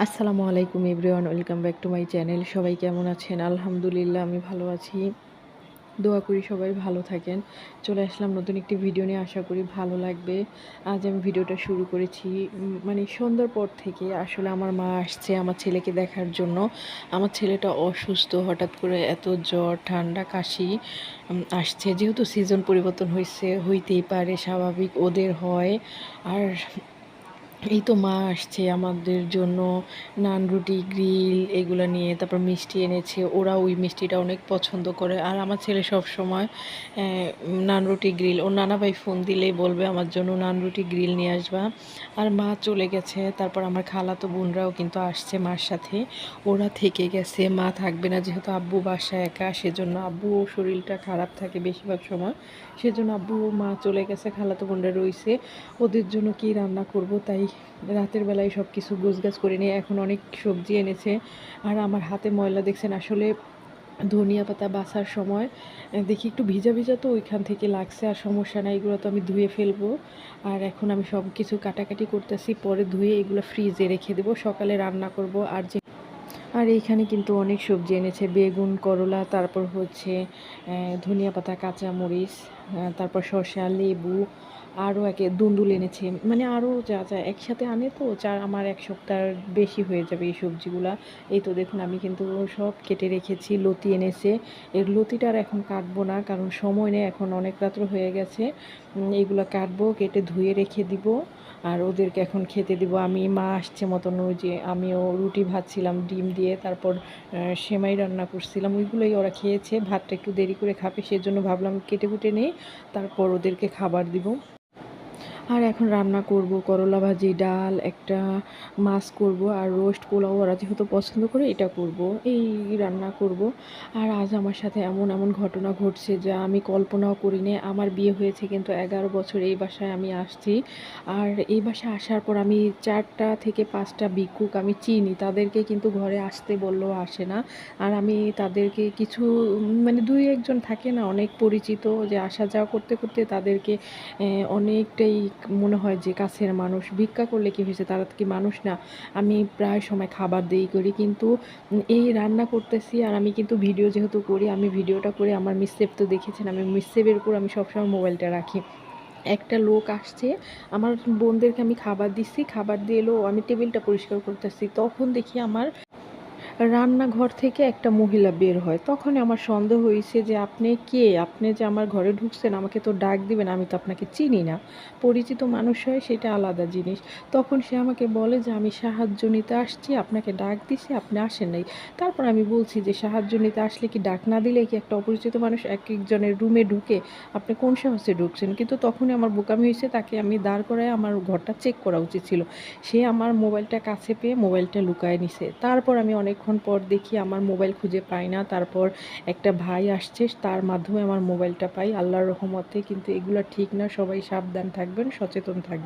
আসসালামু আলাইকুম everyone, welcome back to my channel. সবাই কেমন আছেন? আলহামদুলিল্লাহ, আমি ভালো আছি। দোয়া করি সবাই ভালো থাকেন। চলে আসলাম নতুন একটি ভিডিও নিয়ে। আশা করি ভালো লাগবে। আজ আমি ভিডিওটা শুরু করেছি মানে সন্ধ্যার পর থেকে আসলে আমার মা আসছে আমার ছেলেকে দেখার জন্য। আমার ছেলেটা অসুস্থ, হঠাৎ করে এত জ্বর, ঠান্ডা, কাশি আসছে। যেহেতু সিজন পরিবর্তন হয়েছে হইতেই পারে, স্বাভাবিক, ওদের হয়। আর এই তো মা আসছে আমাদের জন্য। নান, রুটি, গ্রিল এগুলো নিয়ে তারপর মিষ্টি এনেছে। ওরা ওই মিষ্টিটা অনেক পছন্দ করে। আর আমার ছেলে সব সময় নান, রুটি, গ্রিল। ও নানা ভাই ফোন দিলেই বলবে আমার জন্য নান, রুটি, গ্রিল নিয়ে আসবা। আর মা চলে গেছে। তারপর আমার খালাতো বোনরাও কিন্তু আসছে মার সাথে। ওরা থেকে গেছে। মা থাকবে না যেহেতু আব্বু বাসায় একা। সেজন্য আব্বু শরীরটা খারাপ থাকে বেশিরভাগ সময়। সেজন্য আব্বু, মা চলে গেছে। খালাতো বোনরা রয়েছে ওদের জন্য কি রান্না করব তাই রাতের বেলায় সব কিছু গোছগাছ করে নিয়ে এখন অনেক সবজি এনেছে। আর আমার হাতে ময়লা দেখছেন, আসলে ধনিয়া পাতা বাছার সময় দেখি একটু ভিজা ভিজা তো ওইখান থেকে লাগছে আর সমস্যা নাই, এগুলো তো আমি ধুয়ে ফেলব। আর এখন আমি সব কিছু কাটাকাটি করতেছি, পরে ধুয়ে এগুলো ফ্রিজে রেখে দেবো, সকালে রান্না করব। আর যে, আর এইখানে কিন্তু অনেক সবজি এনেছে, বেগুন, করলা, তারপর হচ্ছে ধনিয়া পাতা, কাঁচামরিচ তারপর শসা লেবু আরও একে দুন্দুল এনেছে। মানে আরও যা যা একসাথে আনে তো, চার, আমার এক সপ্তাহ বেশি হয়ে যাবে এই সবজিগুলা। এই তো দেখুন, আমি কিন্তু সব কেটে রেখেছি, লতি এনেছে। এর লতিটা আর এখন কাটবো না, কারণ সময় নেই, এখন অনেক রাত্র হয়ে গেছে। এইগুলো কাটবো, কেটে ধুয়ে রেখে দিব। আর ওদেরকে এখন খেতে দিব। আমি, মা আসছে মতন ওই যে, আমিও রুটি ভাজছিলাম, ডিম দিয়ে, তারপর সেমাই রান্না করছিলাম। ওইগুলোই ওরা খেয়েছে। ভাতটা একটু দেরি করে খাবে, সেজন্য ভাবলাম কেটে কুটে নেই। তারপর ওদেরকে খাবার দিব। আর এখন রান্না করব করলা ভাজি, ডাল, একটা মাছ করব আর রোস্ট পোলাও ওরা যেহেতু পছন্দ করে এটা করব, এই রান্না করব। আর আজ আমার সাথে এমন এমন ঘটনা ঘটছে যা আমি কল্পনাও করিনি। আমার বিয়ে হয়েছে কিন্তু এগারো বছর এই বাসায় আমি আসছি আর এই বাসায় আসার পর আমি চারটা থেকে পাঁচটা ভিক্ষুক আমি চিনি। তাদেরকে কিন্তু ঘরে আসতে বললেও আসে না আর আমি তাদেরকে কিছু মানে দুই একজন থাকে না, অনেক পরিচিত যে আসা যাওয়া করতে করতে তাদেরকে অনেকটাই মনে হয় যে কাছের মানুষ। ভিক্ষা করলে কি হয়েছে? তারা কি মানুষ না? আমি প্রায় সময় খাবার দেই করি, কিন্তু এই রান্না করতেছি আর আমি কিন্তু ভিডিও যেহেতু করি, আমি ভিডিওটা করে আমার মিসসেপ তো দেখেছেন, আমি মিসসেপের উপর আমি সবসময় মোবাইলটা রাখি। একটা লোক আসছে, আমার বোনদেরকে আমি খাবার দিচ্ছি খাবার দিয়ে এলো, আমি টেবিলটা পরিষ্কার করতেছি, তখন দেখি আমার রান্নাঘর থেকে একটা মহিলা বের হয়। তখন আমার সন্দেহ হয়েছে যে আপনি কে? আপনি যে আমার ঘরে ঢুকছেন, আমাকে তো ডাক দিবেন, আমি তো আপনাকে চিনি না। পরিচিত মানুষ হয়, সেটা আলাদা জিনিস। তখন সে আমাকে বলে যে, আমি সাহায্য নিতে আসছি, আপনাকে ডাক দিছি, আপনি আসেন নাই। তারপর আমি বলছি যে সাহায্য নিতে আসলে কি ডাক না দিলে কি একটা অপরিচিত মানুষ এক একজনের রুমে ঢুকে আপনি কোন সাহসে ঢুকছেন? কিন্তু তখনই আমার বোকামি হয়েছে, তাকে আমি দাঁড় করায় আমার ঘরটা চেক করা উচিত ছিল। সে আমার মোবাইলটা কাছে পেয়ে মোবাইলটা লুকায় নিছে। তারপর আমি অনেকক্ষণ পর দেখি আমার মোবাইল খুঁজে পাই না। তারপর একটা ভাই আসছে, তার মাধ্যমে আমার মোবাইলটা পাই। আল্লাহর রহমতে কিন্তু এগুলো ঠিক না, সবাই সাবধান থাকবেন, সচেতন থাকবেন।